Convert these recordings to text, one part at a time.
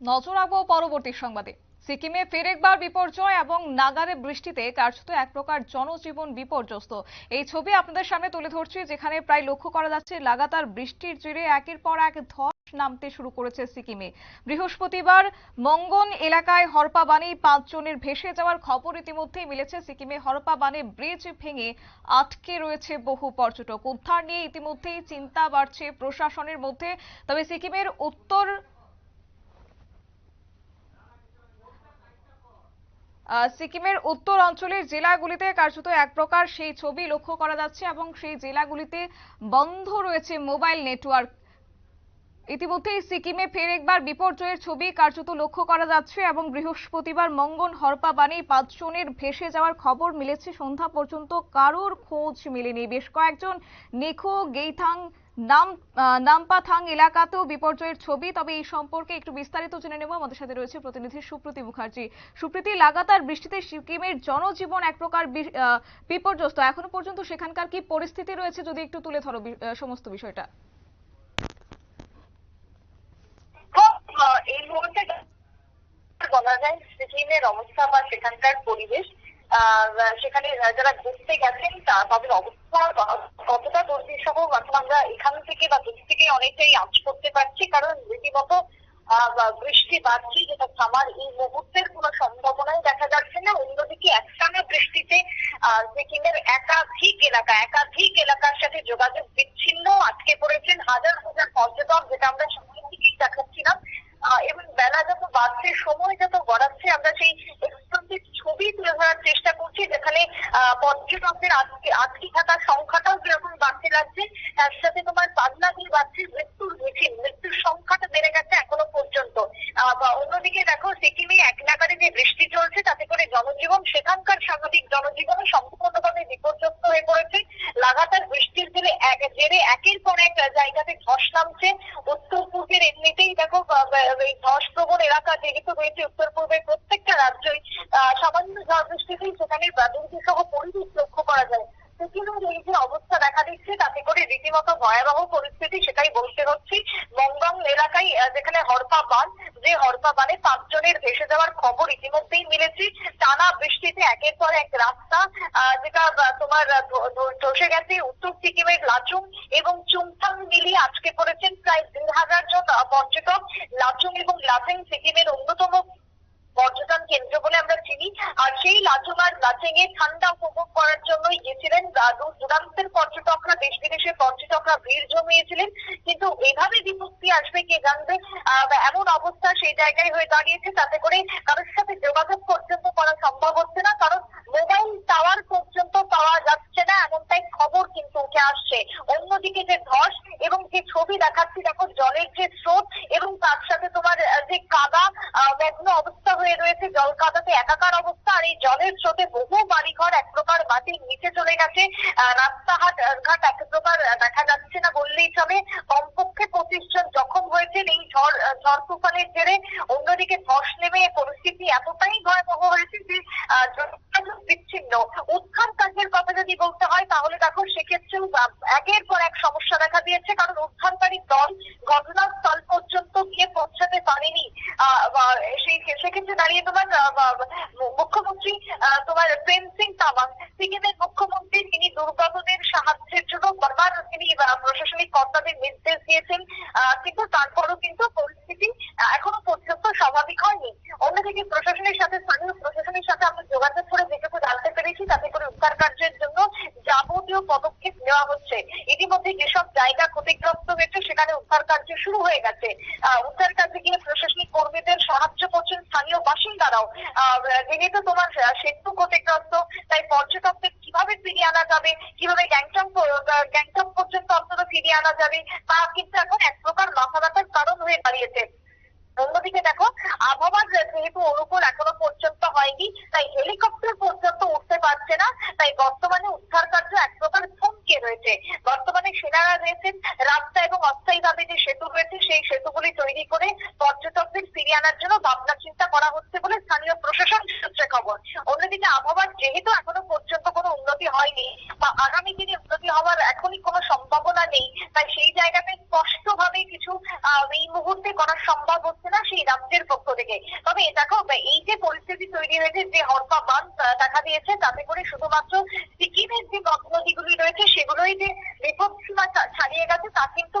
নজর রাখব পরবর্তী সংবাদে। সিকিমে ফের একবার বিপর্যয় এবং নাগারে বৃষ্টিতে কার্যত এক প্রকার জনজীবন বিপর্যস্ত। এই ছবি আপনাদের সামনে তুলে ধরছি, যেখানে প্রায় লক্ষ্য করা যাচ্ছে লাগাতার বৃষ্টির জেরে একের পর এক ধস নামতে শুরু করেছে সিকিমে। বৃহস্পতিবার মঙ্গন এলাকায় হরপাবানে পাঁচজনের ভেসে যাওয়ার খবর ইতিমধ্যেই মিলেছে। সিকিমে হরপাবানে ব্রিজ ভেঙে আটকে রয়েছে বহু পর্যটক। উদ্ধার নিয়ে ইতিমধ্যেই চিন্তা বাড়ছে প্রশাসনের মধ্যে। তবে সিকিমের উত্তর সিকিমের উত্তর অঞ্চলের জেলাগুলিতে কার্যত এক প্রকার সেই ছবি লক্ষ্য করা যাচ্ছে এবং সেই জেলাগুলিতে বন্ধ রয়েছে মোবাইল নেটওয়ার্ক। ইতিমধ্যেই সিকিমে ফের একবার বিপর্যয়ের ছবি কার্যত লক্ষ্য করা যাচ্ছে এবং বৃহস্পতিবার মঙ্গন হরপা বানে পাঁচজনের ভেসে যাওয়ার খবর মিলেছে। সন্ধ্যা পর্যন্ত কারোর খোঁজ মেলেনি। বেশ কয়েকজন নেখো গেইথাং নাম নামপাথাং এলাকাতেও বিপর্যয়ের ছবি। তবে এই সম্পর্কে একটু বিস্তারিত জেনে নেব। আমাদের সাথে রয়েছে প্রতিনিধি সুপ্রীতি মুখার্জি। সুপ্রীতি, লাগাতার বৃষ্টিতে সিকিমের জনজীবন এক প্রকার বিপর্যস্ত। এখনও পর্যন্ত সেখানকার কি পরিস্থিতি রয়েছে, যদি একটু তুলে ধরো সমস্ত বিষয়টা। এই মুহূর্তে বলা যায় সিকিমের অবস্থা বা সেখানকার পরিবেশ সেখানে যারা ঘুরতে গেছেন তাদের অবস্থা কতটা দুর্বিষহ এখন আমরা এখান থেকে বা দূর থেকে অনেকটাই আঁচ করতে পারছি, কারণ রীতিমতো বৃষ্টি বাড়ছে, যেটা থামার এই মুহূর্তের কোনো সম্ভাবনাই দেখা যাচ্ছে না। অন্যদিকে একটানা বৃষ্টিতে সিকিমের একাধিক এলাকা, একাধিক এলাকার সাথে যোগাযোগ বিচ্ছিন্ন আটকে পড়েছেন। হাজার হাজার পর্যটক, যেটা আমরা সামনে থেকেই দেখাচ্ছিলাম। এবং বেলা যত বাড়ছে, সময় যত গড়াচ্ছে, আমরা সেই এক্সপ্রেসিভ ছবি তুলে ধরার চেষ্টা করছি যেখানে পর্যটকদের আজকে আটকে থাকার সংখ্যাটাও যেরকম বাড়তে লাগছে, তার সাথে তোমার বাদলা দিয়ে বাড়ছে, মৃত্যুর মিছিল মৃত্যুর সংখ্যাটা বেড়ে গেছে এখনও পর্যন্ত। অন্যদিকে দেখো, সিকিমে এক নাগারে যে বৃষ্টি চলছে, তাতে করে জনজীবন, সেখানকার স্বাভাবিক জনজীবনও সম্পূর্ণভাবে বিপর্যস্ত হয়ে পড়েছে। বৃষ্টির এক জেরে একের পর এক জায়গাতে ধস নামছে। উত্তর পূর্বের এমনিতেই দেখো ধস প্রবণ এলাকা যেহেতু রয়েছে, উত্তর পূর্বের প্রত্যেকটা রাজ্যই সামান্য ঝড় বৃষ্টিতেই সেখানে দুর্যোগ সহ পরিবেশ লক্ষ্য করা যায়। সিকিমের এই যে অবস্থা দেখা দিচ্ছে তাতে করে রীতিমতো ভয়াবহ পরিস্থিতি সেটাই বলতে হচ্ছে। মংগং এলাকায় যেখানে হরপা বান যে হরপা বানে পাঁচজনের ভেসে যাওয়ার খবর ইতিমধ্যেই মিলেছে। টানা বৃষ্টিতে একের পর এক রাস্তা যেটা তোমার ধসে গেছে। উত্তর সিকিমের লাচুং এবং চুংথাং মিলিয়ে আজকে পড়েছেন প্রায় দেড় হাজার জন পর্যটক। লাচুং এবং লাচেং সিকিমের অন্যতম পর্যটন কেন্দ্র বলে আমরা চিনি। আর সেই লাচুং আর লাচেং এ ঠান্ডা উপভোগ করার জন্যই গেছিলেন দূর দূরান্তের পর্যটকরা, দেশ বিদেশের পর্যটকরা ভিড় জমিয়েছিলেন। কিন্তু এভাবে বিপত্তি আসবে কে জানবে? এমন অবস্থা সেই জায়গায় হয়ে দাঁড়িয়েছে, তাতে করে কারোর সাথে যোগাযোগ পর্যন্ত করা সম্ভব হচ্ছে না, কারণ মোবাইল টাওয়ার পর্যন্ত পাওয়া যাচ্ছে না, এমনটাই খবর কিন্তু উঠে আসছে। অন্যদিকে যে ধস এবং যে ছবি দেখাচ্ছি, দেখো, জলের যে স্রোত এবং তার সাথে তোমার যে কাদা রয়েছে জল কাদাতে একাকার অবস্থা, আর এই জলের স্রোতে বহু বাড়িঘর এক প্রকার মাটির নিচে চলে গেছে। রাস্তাঘাট, ঘাট এক প্রকার দেখা যাচ্ছে না বললেই চলে। কমপক্ষে পঁচিশ জন জখম হয়েছেন এই ঝড় ঝড় তুফানের জেরে। অন্যদিকে ধস নেমে পরিস্থিতি এতটাই ভয়াবহ হয়েছে যে বিচ্ছিন্ন। কথা যদি বলতে হয়, তাহলে দেখো সেক্ষেত্রেও একের পর এক সমস্যা দেখা দিয়েছে। কারণ উদ্ধারকারী দল ঘটনাস্থল পর্যন্ত গিয়ে পৌঁছাতে পারেনি। সেক্ষেত্রে দাঁড়িয়ে তোমার মুখ্যমন্ত্রী তোমার প্রেম সিং তামাং সিকিমের মুখ্যমন্ত্রী, তিনি দুর্গতদের সাহায্যের জন্য বারবার তিনি প্রশাসনিক কর্তাদের নির্দেশ দিয়েছেন। কিন্তু তারপরও কিন্তু পরিস্থিতি এখনও পর্যন্ত স্বাভাবিক হয়নি। অন্যদিকে প্রশাসনের সাথে স্থানীয় প্রশাসনের সাথে আমরা যোগাযোগ করে যেটুকু জানতে পেরেছি তাতে করে উদ্ধার কার্যের জন্য যাবতীয় পদক্ষেপ নেওয়া হচ্ছে ইতিমধ্যে যেসব জায়গা ক্ষতিগ্রস্ত হয়েছে সেখানে উদ্ধার কার্য শুরু হয়ে গেছে। উদ্ধার কার্যে গিয়ে প্রশাসনিক কর্মীদের সাহায্য করছেন স্থানীয় বাসিন্দারাও। যেহেতু তোমার সেতু ক্ষতিগ্রস্ত, তাই পর্যটকদের কীভাবে ফিরিয়ে আনা যাবে? কীভাবে গ্যাংটক গ্যাংটক পর্যন্ত অন্তত ফিরিয়ে আনা যাবে? তা কিন্তু এখন এক প্রকার মাথা ব্যথার কারণ হয়ে দাঁড়িয়েছে। অন্যদিকে দেখো আবহাওয়ার যেহেতু অনুকূল এখনও পর্যন্ত হয়নি, তাই হেলিকপ্টার পর্যন্ত উঠতে পারছে না। তাই বর্তমানে উদ্ধার কার্য রয়েছে বর্তমানে সেনারা রয়েছেন রাস্তা এবং অস্থায়ীভাবে যে সেতু রয়েছে, সেই সেতুগুলি তৈরি করে পর্যটকদের ফিরিয়ে আনার জন্য ভাবনা চিন্তা করা হচ্ছে বলে স্থানীয় প্রশাসন সূত্রে খবর। অন্যদিকে আবহাওয়ার যেহেতু এখনও পর্যন্ত কোনো উন্নতি হয়নি বা আগামী দিনে উন্নতি হওয়ার এখনই কোনো সম্ভাবনা নেই, তাই সেই জায়গাতে স্পষ্টভাবে কিছু এই মুহূর্তে করা সম্ভব হচ্ছে না সেই রাজ্যের পক্ষ থেকে। তবে দেখো, এই যে পরিস্থিতি তৈরি হয়েছে, যে হরপা বান দেখা দিয়েছে, তাতে করে শুধুমাত্র সিকিমের যে নদ নদীগুলি রয়েছে, সেগুলোই যে বিপদ সীমা ছাড়িয়ে গেছে, তা কিন্তু।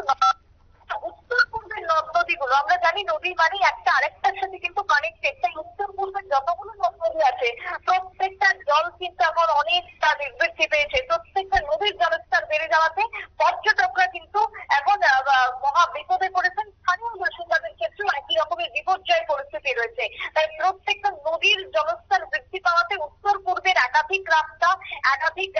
উত্তর পূর্বের নদ নদীগুলো আমরা জানি নদী মানে একটা আরেকটার সাথে কিন্তু কানেক্টেড তাই উত্তর পূর্বের যতগুলো নদ নদী আছে, প্রত্যেকটা জল কিন্তু এখন অনেকটা বৃদ্ধি পেয়েছে প্রত্যেকটা নদীর জলস্তর বেড়ে যাওয়াতে পর্যটকরা কিন্তু এখন আহ, আহ, মহা বিপদে পড়েছেন স্থানীয় বাসিন্দাদের ক্ষেত্রেও একই রকমের বিপর্যয় পরিস্থিতি রয়েছে তাই প্রত্যেকটা নদীর জলস্তর বৃদ্ধি পাওয়াতে উত্তর পূর্বের একাধিক রাস্তা একাধিক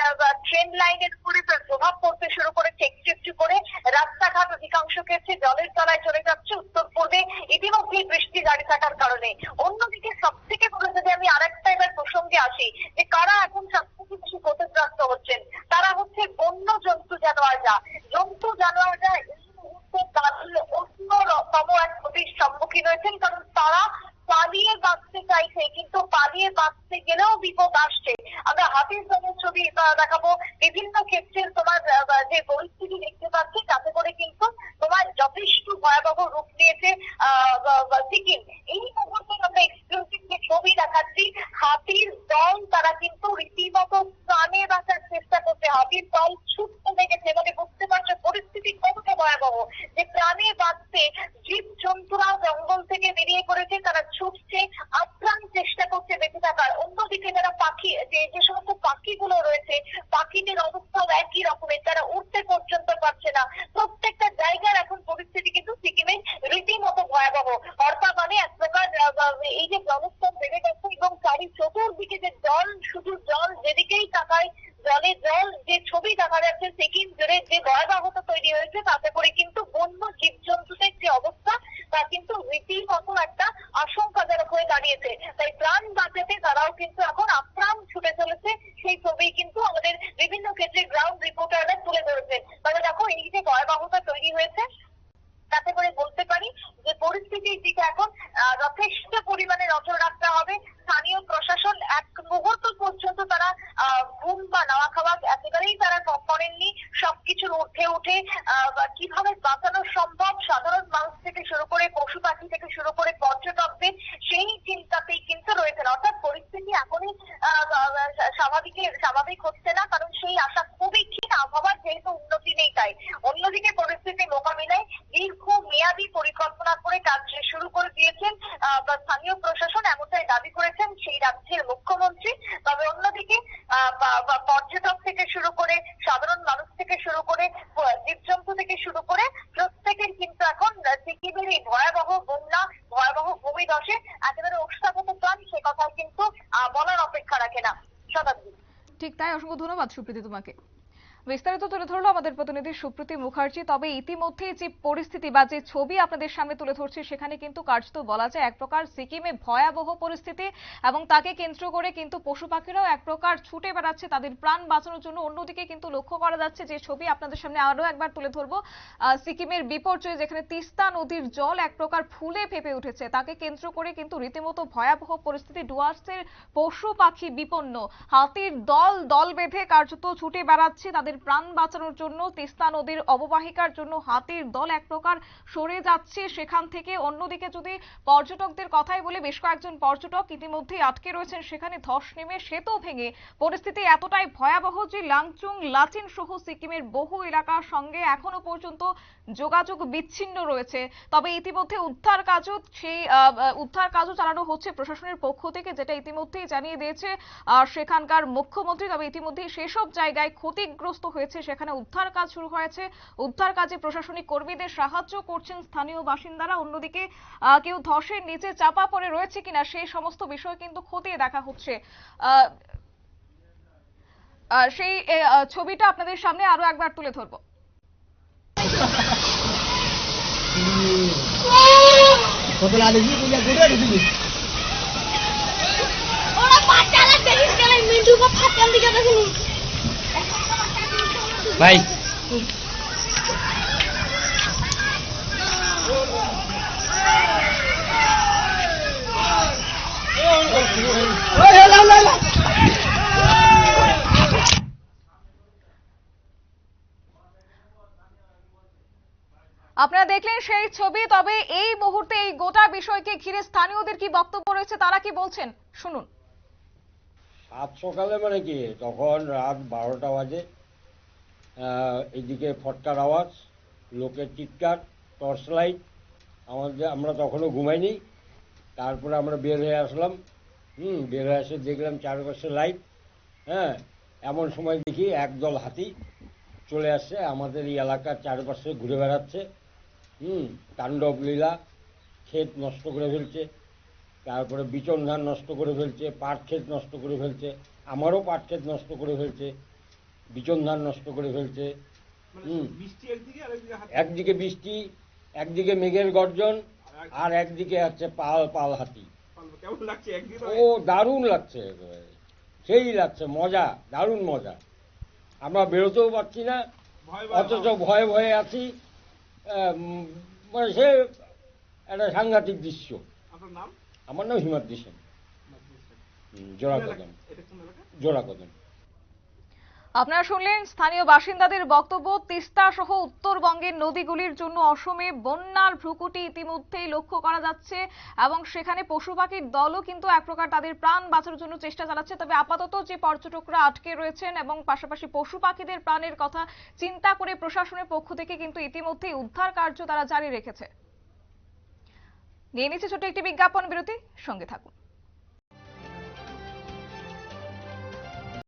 ট্রেন লাইনের উপরে তার প্রভাব পড়তে শুরু করেছে একটু একটু করে রাস্তাঘাট অধিকাংশ ক্ষেত্রে জলের তলায় চলে যাচ্ছে উত্তর পূর্বে ইতিমধ্যেই বৃষ্টি জারি থাকার কারণে অন্যদিকে সব থেকে বড় যদি আমি আরেকটা এবার প্রসঙ্গে আসি যে কারা এখন সবথেকে বেশি ক্ষতিগ্রস্ত হচ্ছেন? তারা হচ্ছে বন্য জন্তু জানোয়াররা জন্তু জানোয়াররা এই মুহূর্তে তাদের অন্যতম এক ক্ষতির সম্মুখীন হয়েছেন কারণ তারা পালিয়ে বাঁচতে চাইছে কিন্তু পালিয়ে বাঁচতে গেলেও বিপদ আসছে আমরা হাতির দলের ছবি আহ, দেখাবো বিভিন্ন ক্ষেত্রে তোমার আহ, যে পরিস্থিতি দেখতে পাচ্ছি তাতে করে কিন্তু তোমার যথেষ্ট ভয়াবহ রূপ নিয়েছে আহ, বা- বা সিকিম এই মুহূর্তে আমরা এক্সক্লুসিভ যে ছবি দেখাচ্ছি হাতির দল তারা কিন্তু রীতিমতো প্রাণে বাঁচার চেষ্টা করছে হাতির দল ছুটতে লেগেছে মানে বুঝতে পারছ পরিস্থিতি কতটা ভয়াবহ যে প্রাণে বাঁচতে জীব জন্তুরা জঙ্গল থেকে বেরিয়ে পড়েছে ছুটছে আপ্রাণ চেষ্টা করছে বেঁচে থাকার। অন্যদিকে যারা পাখি, যে যে সমস্ত পাখিগুলো রয়েছে পাখিদের অবস্থাও একই রকমের। তারা উঠতে পর্যন্ত পারছে না। প্রত্যেকটা জায়গার এখন পরিস্থিতি কিন্তু সিকিমে রীতিমতো ভয়াবহ। অর্থাৎ মানে এক প্রকার এই যে জলস্তর বেড়ে গেছে এবং চারি চতুর্দিকে যে জল, শুধু জল যেদিকেই তাকায়, জলে জল যে ছবি দেখা যাচ্ছে, সিকিম জুড়ে যে ভয়াবহতা তৈরি হয়েছে, তাতে করে কিন্তু বন্য জীবজন্তুদের যে অবস্থা তা কিন্তু রীতিমতো একটা আশঙ্কাজনক হয়ে দাঁড়িয়েছে তাই প্রাণ বাঁচাতে তারাও কিন্তু এখন আপ্রাণ ছুটে চলেছে সেই ছবি কিন্তু আমাদের বিভিন্ন ক্ষেত্রে গ্রাউন্ড রিপোর্টাররা তুলে ধরেছে তবে দেখো এই যে ভয়াবহতা তৈরি হয়েছে তাতে করে বলতে পারি যে দিকে এখন যথেষ্ট পরিমাণে নজর রাখতে হবে। স্থানীয় প্রশাসন এক মুহূর্ত পর্যন্ত তারা ঘুম বা নাওয়া খাওয়া একেবারেই তারা করেননি। সবকিছুর উঠে আহ, কীভাবে বাঁচানো সম্ভব সাধারণ মানুষ থেকে শুরু করে পশু পাখি থেকে শুরু করে পর্যটকদের সেই চিন্তাতেই কিন্তু রয়েছেন। অর্থাৎ পরিস্থিতি এখনই স্বাভাবিকের স্বাভাবিক হচ্ছে না কারণ সেই আশা খুবই ক্ষীণ আবহাওয়ার যেহেতু তাই অন্যদিকে পরিস্থিতি মোকাবিলায় দীর্ঘ মেয়াদী পরিকল্পনা করে কাজ শুরু করে দিয়েছেন বা স্থানীয় প্রশাসন এমনটাই দাবি করেছেন সেই রাজ্যের মুখ্যমন্ত্রী। তবে অন্যদিকে পর্যটক থেকে শুরু করে সাধারণ মানুষ থেকে শুরু করে জীবজন্তু থেকে শুরু করে প্রত্যেকের কিন্তু এখন সিকিমের এই ভয়াবহ বন্যা, ভয়াবহ ভূমিধসে একেবারে ওষ্ঠাগত প্রাণ, সে কথা কিন্তু বলার অপেক্ষা রাখে না। শতাব্দী ঠিক তাই, অসংখ্য ধন্যবাদ সুপ্রীতি তোমাকে। বিস্তারিত তুলে ধরলো আমাদের প্রতিনিধি সুপ্রীতি মুখার্জি। তবে ইতিমধ্যেই যে পরিস্থিতি বা যে ছবি আপনাদের সামনে তুলে ধরছে, সেখানে কিন্তু কার্যত বলা যায় এক প্রকার সিকিমে ভয়াবহ পরিস্থিতি এবং তাকে কেন্দ্র করে কিন্তু পশু পাখিরাও এক প্রকার ছুটে বেড়াচ্ছে, তাদের প্রাণ বাঁচানোর জন্য। অন্যদিকে কিন্তু লক্ষ্য করা যাচ্ছে যে ছবি আপনাদের সামনে আরও একবার তুলে ধরবো। সিকিমের বিপর্যয় যেখানে তিস্তা নদীর জল এক প্রকার ফুলে ফেপে উঠেছে, তাকে কেন্দ্র করে কিন্তু রীতিমতো ভয়াবহ পরিস্থিতি। ডুয়ার্সের পশু পাখি বিপন্ন, হাতির দল দল বেঁধে কার্যত ছুটে বেড়াচ্ছে, তাদের প্রাণ বাঁচানোর জন্য তিস্তা নদীর অববাহিকার জন্য হাতির দল এক প্রকার সরে যাচ্ছে সেখান থেকে। অন্যদিকে যদি পর্যটকদের কথাই বলে, বেশ কয়েকজন পর্যটক ইতিমধ্যেই আটকে রয়েছেন, সেখানে ধস নেমে সেতু ভেঙে। পরিস্থিতি এতটাই ভয়াবহ যে লাংচুং, লাচিন সহ সিকিমের বহু এলাকার সঙ্গে এখনও পর্যন্ত যোগাযোগ বিচ্ছিন্ন রয়েছে। তবে ইতিমধ্যে উদ্ধার কাজও সেই উদ্ধার কাজও চালানো হচ্ছে প্রশাসনের পক্ষ থেকে, যেটা ইতিমধ্যেই জানিয়ে দিয়েছে সেখানকার মুখ্যমন্ত্রী। তবে ইতিমধ্যেই সেসব জায়গায় ক্ষতিগ্রস্ত হয়েছে, সেখানে উদ্ধার কাজ শুরু হয়েছে। উদ্ধার কাজে প্রশাসনিক কর্মীদের সাহায্য করছেন স্থানীয় বাসিন্দারা। অন্যদিকে কেউ ধসের নিচে চাপা পড়ে রয়েছে কিনা সেই সমস্ত বিষয় কিন্তু খতিয়ে দেখা হচ্ছে। সেই ছবিটা আপনাদের সামনে আরও একবার তুলে ধরবো। ওরা পাঁচটালা তেইশ গেলে মিন্টুকে ফাটান দিকে দেখিনি ভাই। আপনারা দেখলেন সেই ছবি তবে এই মুহূর্তে এই গোটা বিষয়কে ঘিরে স্থানীয়দের কি বক্তব্য রয়েছে তারা কি বলছেন? শুনুন। সাত সকালে মানে কি? তখন রাত বারোটা বাজে। এদিকে ফটকার আওয়াজ, লোকের চিৎকার, টর্চ লাইট, আমাদের, আমরা তখনও ঘুমাইনি। তারপরে আমরা বের হয়ে আসলাম। হুম, বের হয়ে এসে দেখলাম চারপাশে লাইট। হ্যাঁ এমন সময় দেখি একদল হাতি চলে আসছে আমাদের এই এলাকার চারপাশে ঘুরে বেড়াচ্ছে। হুম, তাণ্ডব লীলা, ক্ষেত নষ্ট করে ফেলছে। তারপরে বিচন ধান নষ্ট করে ফেলছে, পাট ক্ষেত নষ্ট করে ফেলছে, আমারও পাট ক্ষেত নষ্ট করে ফেলছে। বিচন ধান নষ্ট করে ফেলছে। হুম। একদিকে বৃষ্টি একদিকে মেঘের গর্জন আর একদিকে হচ্ছে পাল পাল হাতি। ও দারুণ লাগছে। সেই লাগছে মজা দারুণ মজা। আমরা বেরোতেও পারছি না অথচ ভয়ে ভয়ে আছি। মানে সে একটা সাংঘাতিক দৃশ্য। আমার নাম হিমাদ্রি সেন। জোড়া কদম জোড়া কদম আপনারা শুনলেন স্থানীয় বাসিন্দাদের বক্তব্য, তিস্তা সহ উত্তরবঙ্গের নদীগুলির জন্য অসমে বন্যার ভ্রুকুটি ইতিমধ্যেই লক্ষ্য করা যাচ্ছে এবং সেখানে পশু পাখির দলও কিন্তু এক প্রকার তাদের প্রাণ বাঁচানোর জন্য চেষ্টা চালাচ্ছে। তবে আপাতত যে পর্যটকরা আটকে রয়েছেন এবং পাশাপাশি পশু পাখিদের প্রাণের কথা চিন্তা করে প্রশাসনের পক্ষ থেকে কিন্তু ইতিমধ্যেই উদ্ধার কার্য তারা জারি রেখেছে। নিয়ে নিচ্ছে ছোট্ট একটি বিজ্ঞাপন বিরতি, সঙ্গে থাকুন।